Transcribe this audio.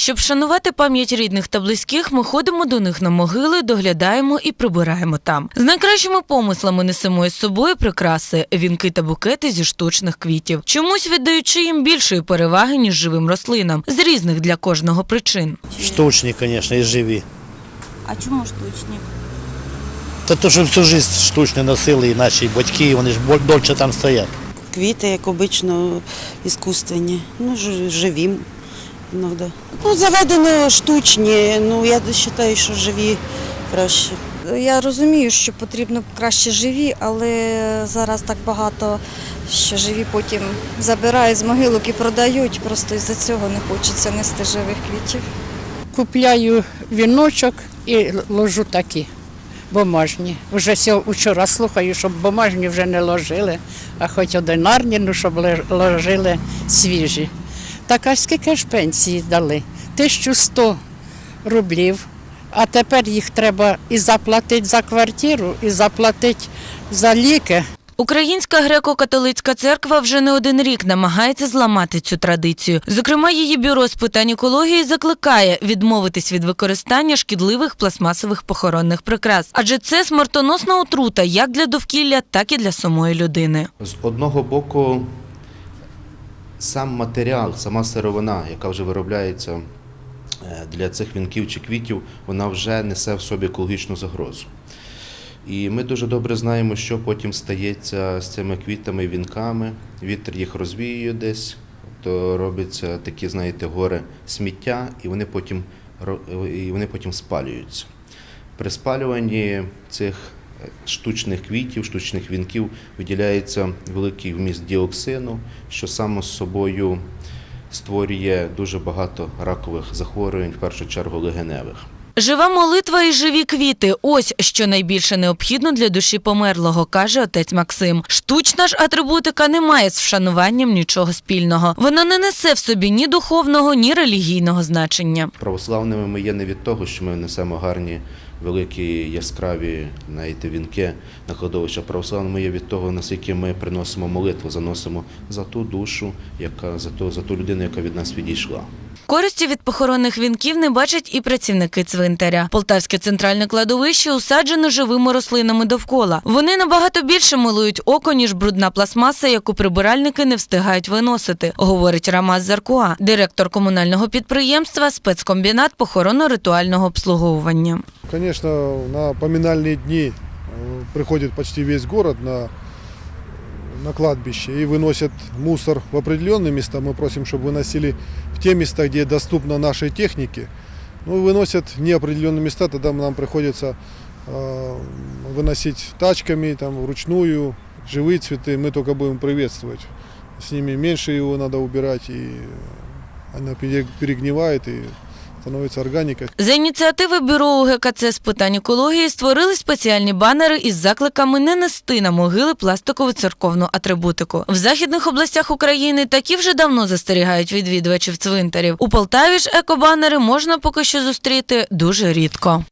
Щоб вшанувати пам'ять рідних та близьких, ми ходимо до них на могили, доглядаємо і прибираємо там. З найкращими помислами несемо із собою прикраси, вінки та букети зі штучних квітів. Чомусь віддаючи їм більшої переваги, ніж живим рослинам, з різних для кожного причин. Штучні, звісно, і живі. А чому штучні? Та то, що всю життя штучні носили і наші батьки, вони ж бо- дольше там стоять. Квіти, як обично, іскусственні, ну, ж- живі іноді. Ну, заведено штучні, ну, я вважаю, що живі краще. Я розумію, що потрібно краще живі, але зараз так багато, що живі потім забирають з могилок і продають. Просто із-за цього не хочеться нести живих квітів. Купляю віночок і ложу такі бумажні. Вже вчора слухаю, щоб бумажні вже не ложили, а хоч одинарні, ну щоб ложили свіжі. Так а скільки ж пенсії дали? 1100 рублів. А тепер їх треба і заплатити за квартиру, і заплатити за ліки. Українська греко-католицька церква вже не один рік намагається зламати цю традицію. Зокрема, її бюро з питань екології закликає відмовитись від використання шкідливих пластмасових похоронних прикрас, адже це смертоносна отрута як для довкілля, так і для самої людини. З одного боку, сам матеріал, сама сировина, яка вже виробляється е, для цих вінків чи квітів, вона вже несе в собі екологічну загрозу. І ми дуже добре знаємо, що потім стається з цими квітами і вінками. Вітер їх розвіює десь, то робляться такі, знаєте, гори сміття, і вони потім, і вони потім спалюються. При спалюванні цих штучних квітів, штучних вінків виділяється великий вміст діоксину, що само з собою створює дуже багато ракових захворювань, в першу чергу легеневих. Жива молитва і живі квіти ось що найбільше необхідно для душі померлого, каже отець Максим. Штучна ж атрибутика не має з вшануванням нічого спільного. Вона не несе в собі ні духовного, ні релігійного значення. Православними ми є не від того, що ми несемо гарні, великі, яскраві знаєте, вінки на кладовище. Православними ми є від того, наскільки ми приносимо молитву, заносимо за ту душу, яка за ту, за ту людину, яка від нас відійшла. Користі від похоронних вінків не бачать і працівники цвинтаря. Полтавське центральне кладовище усаджено живими рослинами довкола. Вони набагато більше милують око, ніж брудна пластмаса, яку прибиральники не встигають виносити, говорить Рамаз Заркуа, директор комунального підприємства спецкомбінат похоронно-ритуального обслуговування. Конечно, на поминальные дни э, приходит почти весь город на, на кладбище и выносят мусор в определенные места. Мы просим, чтобы выносили в те места, где доступно нашей технике. Ну, выносят в неопределенные места, тогда нам приходится э, выносить тачками, там, вручную, живые цветы. Мы только будем приветствовать. С ними меньше его надо убирать, и она пере- перегнивает и становится органика. За ініціативи бюро УГКЦ з питань екології створили спеціальні банери із закликами не нести на могили пластикову церковну атрибутику. В західних областях України такі вже давно застерігають відвідувачів цвинтарів. У Полтаві ж екобанери можна поки що зустріти дуже рідко.